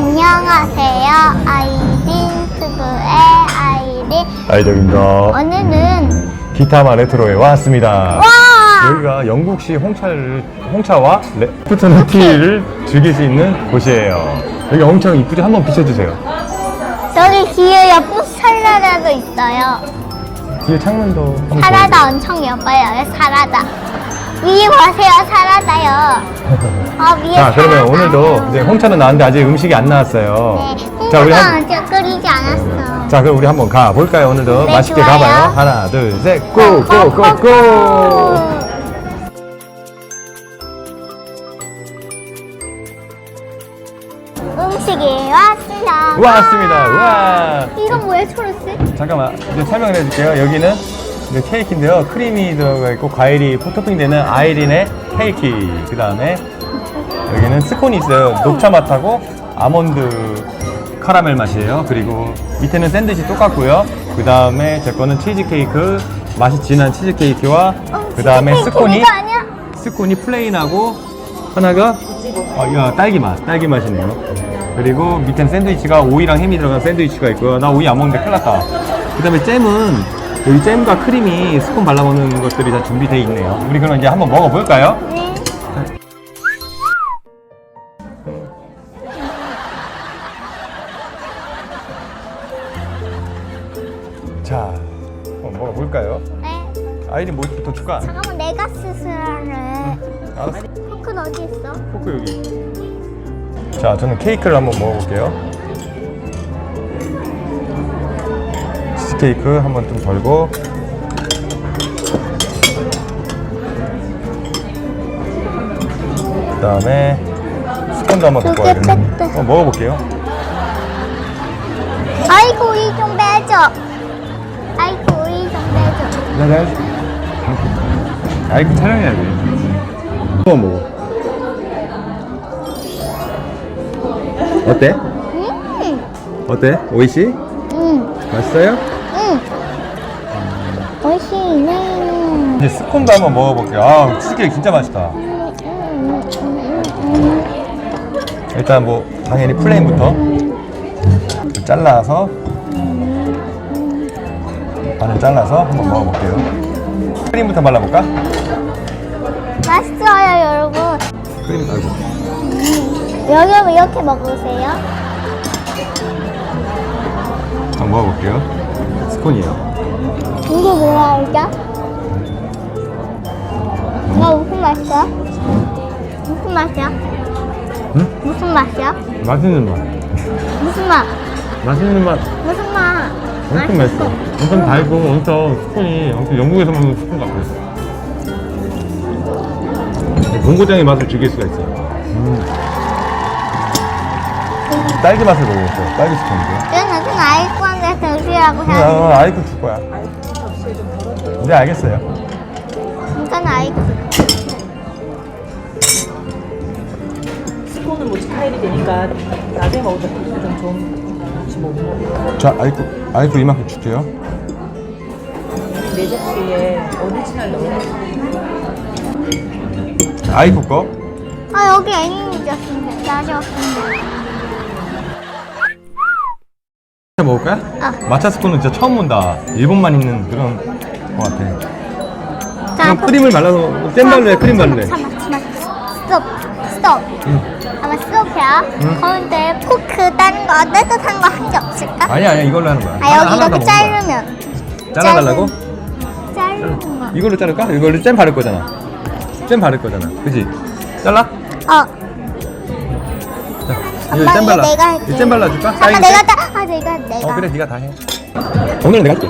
안녕하세요. 아이린 투브의 아이린. 아이덕입니다. 오늘은 기타마 레트로에 왔습니다. 와! 여기가 영국식 홍차를 홍차와 레프트는 티를 즐길 수 있는 곳이에요. 여기 엄청 이쁘죠? 한번 비춰주세요. 저기 뒤에 예쁜 사라다도 있어요. 뒤에 창문도 한번 보여주세요. 사라다 엄청 예뻐요. 사라다. 위에 보세요. 사라다요. 어, 위에 자, 그러면 사라다. 오늘도 이제 홍차는 나왔는데 아직 음식이 안 나왔어요. 네. 자, 우리 홍차가 한, 아직 끓이지 않았어. 자, 그럼 우리 한번 가 볼까요? 오늘도 네, 맛있게 좋아요. 가봐요. 하나, 둘, 셋, 고, 고, 고, 고! 음식이 왔습니다. 왔습니다. 와! 이건 뭐예요, 초록색? 잠깐만 이제 설명을 해줄게요 여기는 이제 케이크인데요 크림이 들어가 있고 과일이 토핑 되는 아이린의 케이크 그 다음에 여기는 스콘이 있어요 녹차 맛하고 아몬드 카라멜 맛이에요 그리고 밑에는 샌드위치 똑같고요 그 다음에 제 거는 치즈케이크 맛이 진한 치즈케이크와 그 다음에 스콘이? 스콘이 플레인하고 하나가 어, 이거 딸기 맛, 딸기 맛이네요. 그리고 밑엔 샌드위치가 오이랑 햄이 들어간 샌드위치가 있고요. 나 오이 안 먹는데 큰일 났다. 그 다음에 잼은 여기 잼과 크림이 스콘 발라먹는 것들이 다 준비되어 있네요. 우리 그럼 이제 한번 먹어볼까요? 네. 자, 한번 먹어볼까요? 네. 아이린 뭐부터 줄까? 잠깐만, 내가 스스로를. 알았어. 포크는 어디 있어? 포크 여기. 자, 저는 케이크를 한번 먹어볼게요. 치즈케이크 한번 좀 덜고. 그 다음에 스콘도 한번 갖고 와야겠네. 뺐다. 한번 먹어볼게요. 아이고, 이좀 빼줘. 아이고, 이좀 빼줘. 나 내가. 아이고 촬영해야 돼. 한번 먹어. 어때? 음, 어때? 오이시? 음, 맛있어요? 이제 스콘도 한번 먹어볼게요. 아, 치즈케이크 진짜 맛있다. 음, 음, 음, 음. 일단 뭐 당연히 플레인부터 잘라서 반을 잘라서 한번 먹어볼게요. 크림부터 발라볼까? 맛있어요, 여러분. 크림 아이고. 여기 이렇게 먹으세요. 한번 먹어볼게요. 스콘이에요. 이게 뭐야, 이게? 이거 무슨 맛이야? 무슨 맛이야? 응? 무슨 맛이야? 맛있는 맛. 무슨 맛? 맛있는 맛. 무슨 맛? 엄청 맛있어. 엄청 달고 엄청 스콘이 엄청 영국에서 먹는 스콘 같아. 본고장의 맛을 즐길 수가 있어요. 음. 딸기 맛을 먹어봤어요. 딸기 스콘인데. 이건 무슨 아이콘한테 드시라고 해야 아, 아이콘 줄 거야. 네 알겠어요. 이건 아이콘. 스콘은 뭐 스타일이 되니까 낮에 때좀 좋은 혹시 뭐자 아이콘 아이콘 이만큼 줄게요. 내 접시에 오리지널 넣어 아이콘 거. 아, 여기 애니메이션인데. 다시 왔습니다. 먹을까요? 어. 마차 스콘은 진짜 처음 본다. 일본만 있는 그런 것 같아. 자, 그럼 크림을 말라서 잼 발래, 크림 발래. 잠깐만, 잠깐만. 스톱, 스톱. 응. 아마 스톱이야. 응. 그런데 포크 다른 거 따뜻한 거한개 없을까? 아니야 아니야 이걸로 하는 거야. 아, 하나, 여기 하나 더 이렇게 먹는 거야. 자르면. 잘라달라고? 자르는 거. 이걸로 자를까? 이걸로 잼 바를 거잖아. 잼 바를 거잖아. 그지? 잘라? 어. 이거 엄마, 잼 이거 발라. 내가 할게. 이거 잼 발라줄까? 잠깐 딸기 내가 잼? 따. 아, 내가 내가. 어 그래 네가 다 해. 오늘은 내가 할게.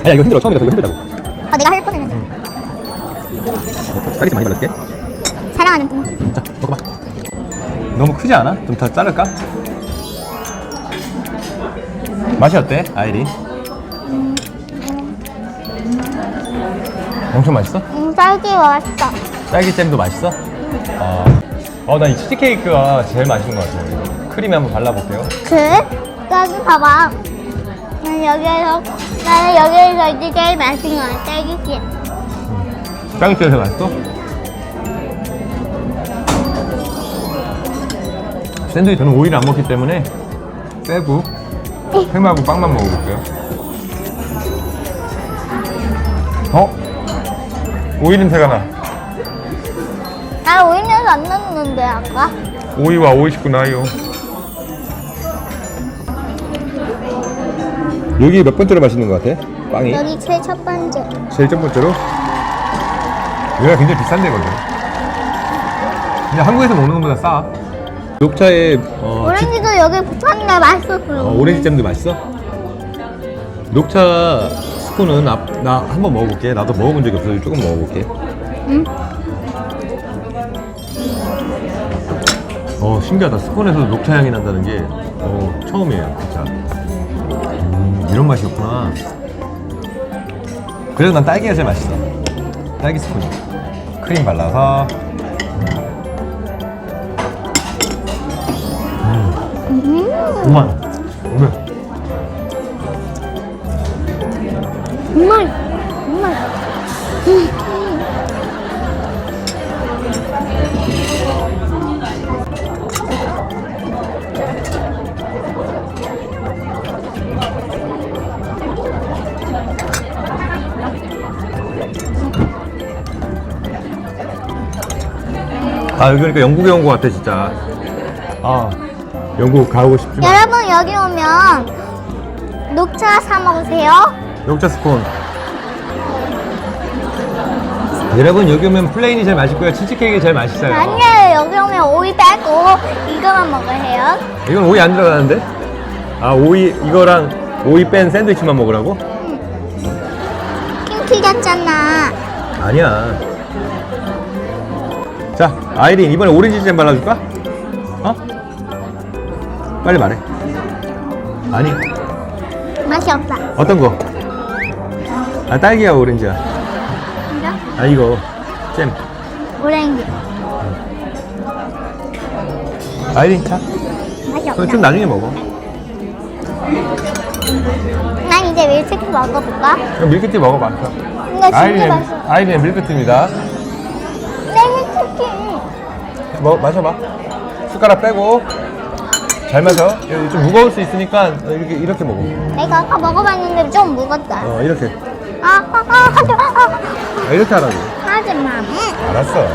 아니야 이거 힘들어 처음이라서 이거 힘들다고. 아, 내가 할 뻔했는데. 딸기 좀 많이 발라줄게. 사랑하는 분. 자 먹어봐. 너무 크지 않아? 좀 더 자를까? 맛이 어때, 아이리? 엄청 맛있어? 음, 딸기 맛있다. 딸기잼도 맛있어? 아, 어, 나 이 치즈케이크가 제일 맛있는 것 같아요. 크림에 한번 발라볼게요. 그래? 여기 봐봐. 난 여기에서 나는 여기에서 이제 제일 맛있는 거야. 딸기잼. 딸기잼이 맛있어? 샌드위치 저는 오이를 안 먹기 때문에 빼고 햄하고 빵만 먹어볼게요. 어? 오이 냄새가 나. 나 오이 냄새 안 났는데 아까. 오이와 오이 식구 나요. 여기 몇 번째로 맛있는 것 같아? 빵이? 여기 제일 첫 번째. 제일 첫 번째로? 여기가 굉장히 비싼 데거든. 근데 한국에서 먹는 것보다 싸. 녹차에 어, 오렌지도 여기 붙었는데 맛있어 보여. 어, 오렌지 잼도 맛있어? 녹차 스콘은 나한번 먹어볼게. 나도 먹어본 적이 없어서 조금 먹어볼게. 응? 어 신기하다. 스콘에서 녹차 향이 난다는 게 어, 처음이에요. 진짜. 음, 이런 맛이었구나. 그래도 난 딸기가 제일 맛있어. 딸기 스콘이. 크림 발라서. 음. 정말. 오늘. 정말 정말. 아 여기 그러니까 영국에 온 것 같아 진짜. 아 영국 가고 싶지만. 여러분 여기 오면 녹차 사 먹으세요. 녹차 스콘. 여러분 여기 오면 플레인이 제일 맛있고요. 치즈케이크 제일 맛있어요. 아니에요 여기 오면 오이 빼고 이거만 해요. 이건 오이 안 들어가는데? 아 오이 이거랑 오이 뺀 샌드위치만 먹으라고? 킹키 같잖아. 아니야. 자 아이린 이번에 오렌지 잼 발라줄까? 어? 빨리 말해. 아니 맛이 없다. 어떤 거? 아 딸기야 오렌지야. 이거 아 이거 잼. 오렌지 아이린 자. 맛이 그럼 없다. 좀 나중에 먹어. 난 이제 밀치킨 먹어볼까? 그럼 밀크티 먹어봐. 이거 진짜 아이린의, 맛있어. 아이린의 밀크티입니다. 뭐 마셔봐. 숟가락 빼고 잘 마셔. 여기 좀 무거울 수 있으니까 이렇게 이렇게 먹어. 내가 아까 먹어봤는데 좀 무겁다. 어 이렇게. 아, 아, 아, 하지 마. 아, 아, 이렇게 하라고. 하지 마. 응. 알았어.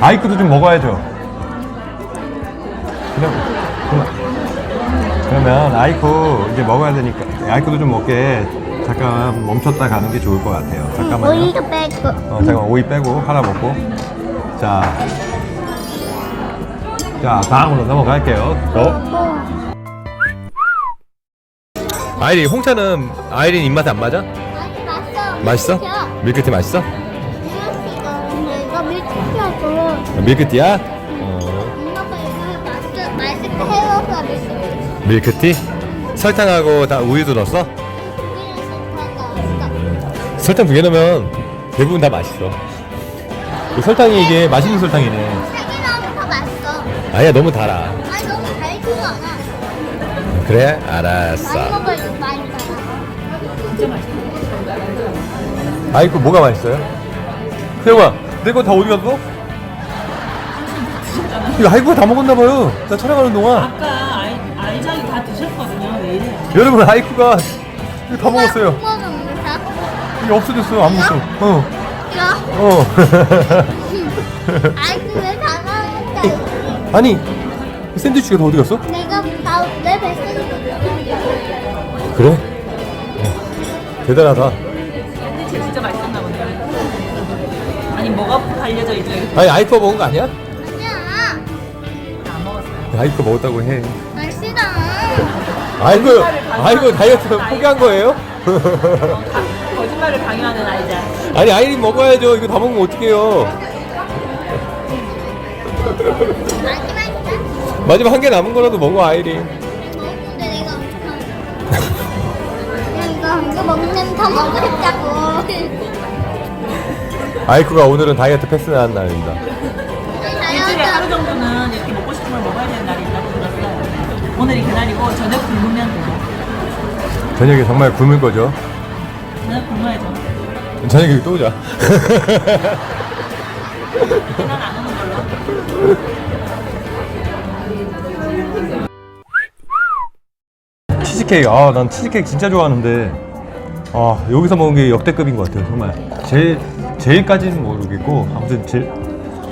아이크도 좀 먹어야죠. 그럼 그만. 그러면 아이쿠 이제 먹어야 되니까 아이쿠도 좀 먹게 잠깐 멈췄다 가는 게 좋을 것 같아요. 잠깐만요. 오이도 빼고. 어, 잠깐 오이 빼고 하나 먹고 자, 자 다음으로 넘어갈게요. 어? 아이린 홍차는 아이린 입맛에 안 맞아? 맛있어. 맛있어? 밀크티 맛있어? 이거 밀치라고. 밀크티야? 어, 엄마가 이거 맛있 맛있게 해줘서 밀치. 밀크티? 설탕하고 다 우유도 넣었어? 설탕 두 개 넣으면 대부분 다 맛있어. 이 설탕이 이게 맛있는 설탕이네. 세개 나오면 더 맛있어. 아니야 너무 달아. 아니 너무 달지도 않아. 그래? 많이 알았어. 먹어야 많이 달아. 진짜 맛있어. 아이고 뭐가 맛있어요? 태영아 내 거 다 어디 갔어? 이거 아이고 다 먹었나 봐요. 나 촬영하는 동안 아까 아이, 아이장이 다 드셨거든요. 왜 이래요? 여러분 아이쿠가 이거 다 먹었어요. 거야? 이게 없어졌어 아무것도. 어. 이거? 어. 아이 왜다 나왔다. 아니 이 샌드위치가 다 어디 갔어? 내가 다내 뱃속에 그래? 어. 대단하다. 샌드위치 진짜 맛있었나 보네요. 아니 뭐가 알려져 있죠? 아니 아이쿠가 먹은 거 아니야? 아니야. 안 먹었어요. 아이쿠 먹었다고 해. 난 싫어. 아이고 아이고 다이어트 포기한 거예요? 가- 거짓말을 강요하는 아이자. 아니 아이린 먹어야죠. 이거 다 먹으면 어떡해요? 마지막 한 개 남은 거라도 먹어 아이린. 먹었는데 내가 엄청. 그냥 이거 이거 먹는 더 먹고 싶다고. 아이쿠가 오늘은 다이어트 패스 나는 날입니다. 일주일에 하루 정도는 이렇게 먹고 싶은 걸 먹어야 되는 날이 있다고 들었어요. 오늘이 그날이고 저녁 굶으면 되죠. 저녁에 정말 굶을 거죠. 저녁 굶어야죠. 저녁에 또 오자. 그날 안 오는 걸로. 치즈케이크 아 난 치즈케이크 진짜 좋아하는데 아 여기서 먹은 게 역대급인 것 같아요 정말 제일 제일까지는 모르겠고 아무튼 제일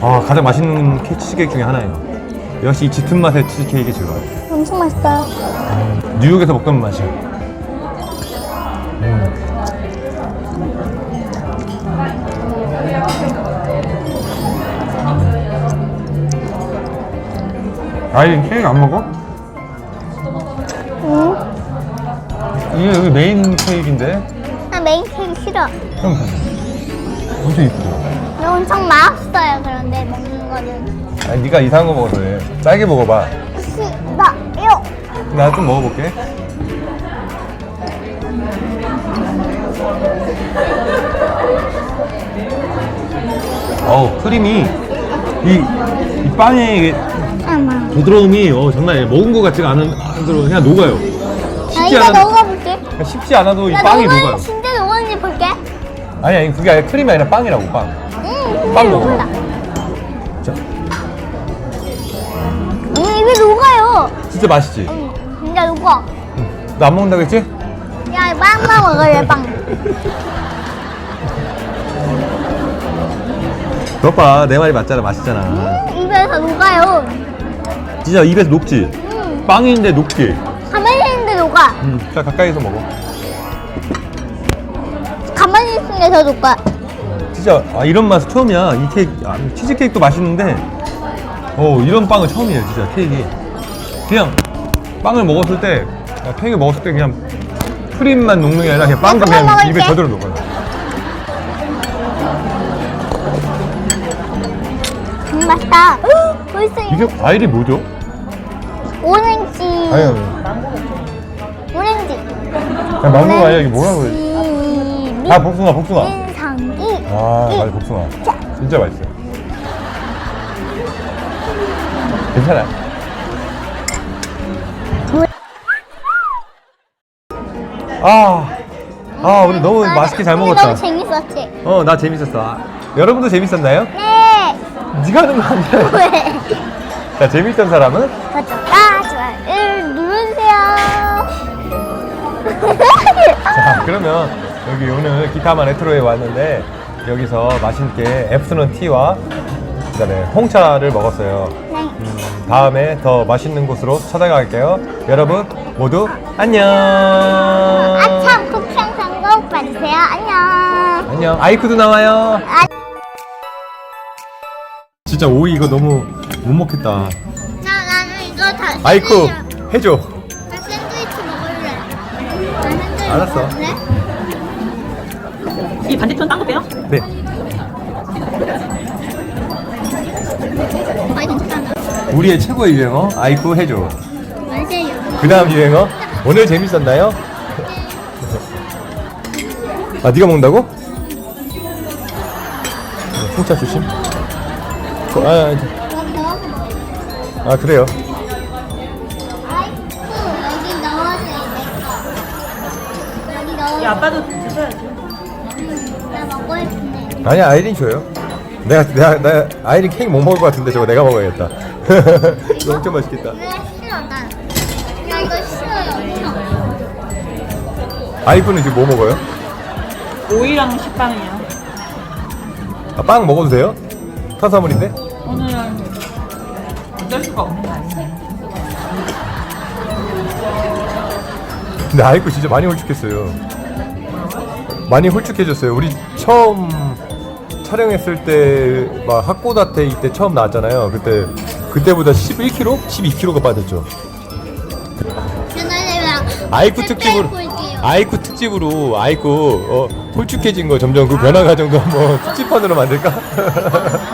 아 가장 맛있는 케- 치즈케이크 중에 하나예요 역시 이 짙은 맛의 치즈케이크 제일 좋아요 엄청 맛있다. 뉴욕에서 먹던 맛이야 아이 케이크 안 먹어? 응? 이게 여기 메인 케이크인데 나 메인 케이크 싫어. 형 엄청? 근데 엄청 맛없어요. 그런데 먹는 거는. 아니 네가 이상한 거 먹어서 그래 짧게 먹어봐 싫어요. 나 좀 먹어볼게 어우 크림이 이, 이 빵의 이게 아마. 부드러움이 어, 장난 아니야 먹은 것 같지가 않은 안으로 그냥 녹아요 나 쉽지 이거 않아도 먹어볼게. 쉽지 않아도 이 나 빵이 녹아, 녹아요 진짜 녹았는지 볼게. 아니 아니 그게 아니라 크림이 아니라 빵이라고 빵 응, 빵 근데 먹어. 녹는다. 자, 응, 입에 녹아요. 진짜 맛있지? 응, 진짜 녹아. 너안 먹는다고 했지? 야, 빵만 먹을래, 빵. 너봐 내 말이 맞잖아 맛있잖아 음, 입에서 녹아요. 진짜 입에서 녹지? 음, 빵인데 녹지? 가만히 있는데 녹아. 음, 자 가까이서 먹어 가만히 있는 게더 녹아. 진짜 아, 이런 맛은 처음이야. 이 케이크 아, 치즈 케이크도 맛있는데 어 이런 빵은 처음이에요, 진짜 케이크. 그냥 빵을 먹었을 때 아, 케이크 먹었을 때 그냥 크림만 녹는 게 아니라 그냥 그만 그냥 먹을게. 입에 저대로 녹아요. 맛있다. 헉, 벌써 이게 과일이 뭐죠? 오렌지. 아유, 오렌지. 그냥 망고가 아니라 이게 뭐라고 그래? 오렌지. 아 복숭아, 복숭아. 인상이. 아, 이. 맞아 복숭아. 진짜 맛있어요. 괜찮아. 아, 아 우리 너무 아, 맛있게 잘 먹었다. 너무 재밌었지? 어, 나 재밌었어. 아, 여러분도 재밌었나요? 네. 네가 하는 거 아니야? 왜? 자, 재밌던 사람은? 구독과 좋아요를 누르세요. 자, 그러면 여기 오늘 기타만 레트로에 왔는데 여기서 맛있게 애프터눈 티와 그다음에 홍차를 먹었어요. 네. 음, 다음에 더 맛있는 곳으로 찾아갈게요. 여러분 모두 안녕. 아참 영상 꼭 봐주세요. 안녕. 안녕. 아이쿠도 나와요. 아, 진짜 오이 이거 너무 못 먹겠다. 나 나는 이거 다. 아이쿠 해줘. 나 샌드위치 먹을래. 나 샌드위치 알았어. 먹을래? 이 반대편 딴거 빼요? 네. 아이 괜찮아. 우리의 최고의 유행어 아이쿠 해줘. 맞아요. 그 다음 유행어 오늘 재밌었나요? 아 네가 먹는다고? 네, 홍차 조심. 어, 아, 아. 아 그래요. 이 아빠도 드셔야지. 아니 아이린 줘요. 내가 내가 나 아이린 케이크 못 먹을 것 같은데 저거 내가 먹어야겠다. 이거 엄청 맛있겠다. 나 싫어 나. 나 이거 싫어요. 아이쿠는 지금 뭐 먹어요? 오이랑 식빵이요. 아, 빵 먹어도 돼요? 탄수화물인데? 오늘은 어쩔 수가 없는 거 아니에요? 근데 아이쿠 진짜 많이 홀쭉했어요. 많이 홀쭉해졌어요. 우리 처음 촬영했을 때 막 학고다 때 이때 처음 나왔잖아요. 그때 그때보다 11kg, 12kg가 빠졌죠. 아이쿠 특집으로 아이쿠 특집으로 아이쿠 어, 홀쭉해진 거 점점 그 변화 과정도 한번 특집판으로 만들까?